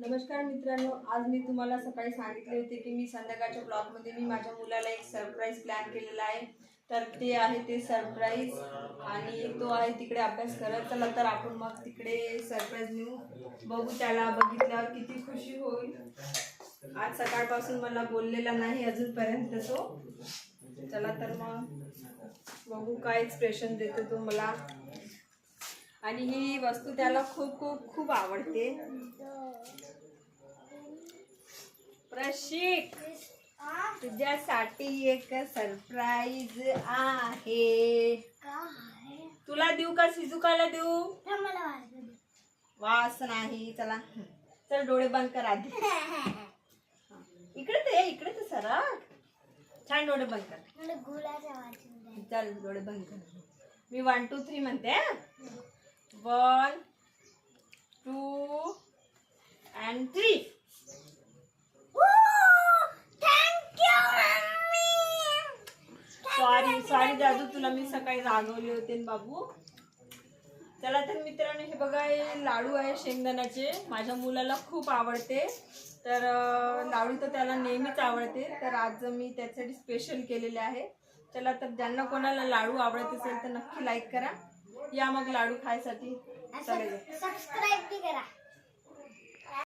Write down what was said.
नमस्कार मित्रांनो आज मी तुम्हाला सकाळी सांगितले होते की मी संध्याकाळच्या ब्लॉगमध्ये मी माझ्या मुलाला एक सरप्राईज प्लॅन केलेला आहे. तर ते आहे ते सरप्राईज आणि तो आहे तिकडे अभ्यास करत. चला तर आपण मग तिकडे सरप्राईज नेऊ बघू त्याला बघितल्यावर किती खुशी होईल. आज सकाळपासून मला बोललेला नाही अजूनपर्यंत तो. चला तर मग बघू काय एक्सप्रेशन देतो तो मला. आणि ही वस्तू त्याला खूप खूप खूप आवडते. प्रशिक तुझ्यासाठी एक सरप्राईज आहे. तुला देऊ का शिजुकाला देऊ? वास नाही चला. चल डोळे बंद कर आधी. इकडे ते इकडे सरा छान डोळे बंद कर. चल डोळे बंद कर. मी वन टू थ्री म्हणते one two and three sorry sorry दादू तुला मी सकाळी रागवले होते बाबू. चला तर मित्रांनो हे बघा हे लाडू आहे शेंगदाण्याचे. माझ्या मुलाला खूप आवडते. तर लाडू तर त्याला नेहमीच आवडते. तर आज मी त्यासाठी स्पेशल केलेले आहे. चला तर ज्यांना कोणाला लाडू आवडत असेल तर नक्की लाईक करा. या मग लाडू खायसाठी. सबस्क्राईब करा.